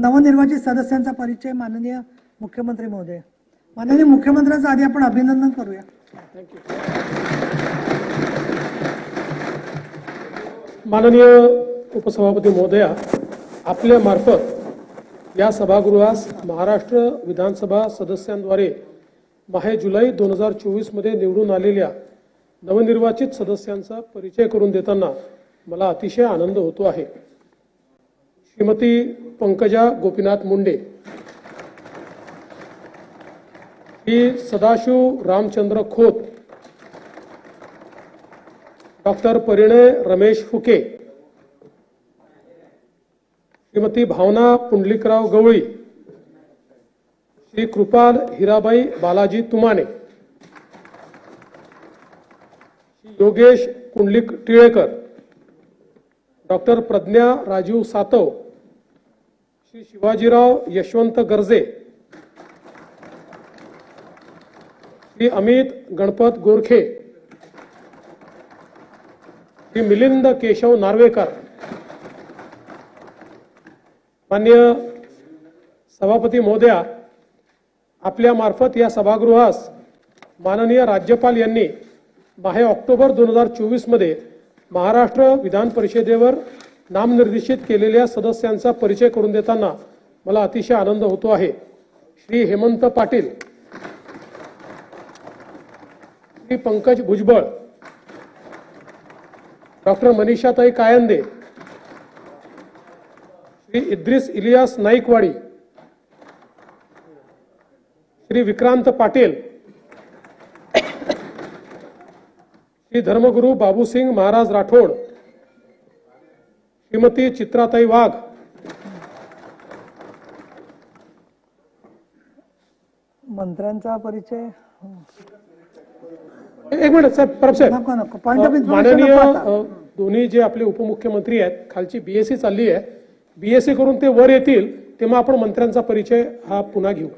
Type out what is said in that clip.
नवनिर्वाचित सदस्यांचा परिचय माननीय मुख्यमंत्री महोदय. माननीय मुख्यमंत्र्यांचं आधी आपण अभिनंदन करूया. माननीय उपसभापती महोदया आपल्या मार्फत या सभागृहास महाराष्ट्र विधानसभा सदस्यांद्वारे माहे जुलै दोन हजार चोवीसमध्ये निवडून आलेल्या नवनिर्वाचित सदस्यांचा परिचय करून देताना मला अतिशय आनंद होतो आहे. श्रीमती पंकजा गोपीनाथ मुंडे श्री सदाशिव रामचंद्र खोत डॉक्टर परिणय रमेश फुके श्रीमती भावना पुंडलिकराव गवळी श्री कृपाल हिराबाई बालाजी तुमाने योगेश कुंडलिक टिळेकर डॉक्टर प्रज्ञा राजीव सातव श्री शिवाजीराव यशवंत गर्जे श्री अमित गणपत गोरखे श्री मिलिंद केशव नार्वेकर मान्य सभापती महोदया आपल्या मार्फत या सभागृहास माननीय राज्यपाल यांनी बाहे ऑक्टोबर दोन हजार चोवीसमध्ये महाराष्ट्र विधान परिषदेवर नामनिर्देशित केलेल्या सदस्यांचा परिचय करून देताना मला अतिशय आनंद होतो आहे. श्री हेमंत पाटील श्री पंकज भुजबळ डॉक्टर मनीषाताई कायंदे श्री इद्रिस इलियास नाईकवाडी श्री विक्रांत पाटील श्री धर्मगुरू बाबूसिंग महाराज राठोड श्रीमती चित्राताई वाघ. मंत्र्यांचा परिचय? एक मिनिट साहेब परब साहेब. माननीय दोन्ही जे आपले उपमुख्यमंत्री आहेत खालची बीएससी चालली आहे. बीएससी करून ते वर येतील तेव्हा आपण मंत्र्यांचा परिचय हा पुन्हा घेऊ.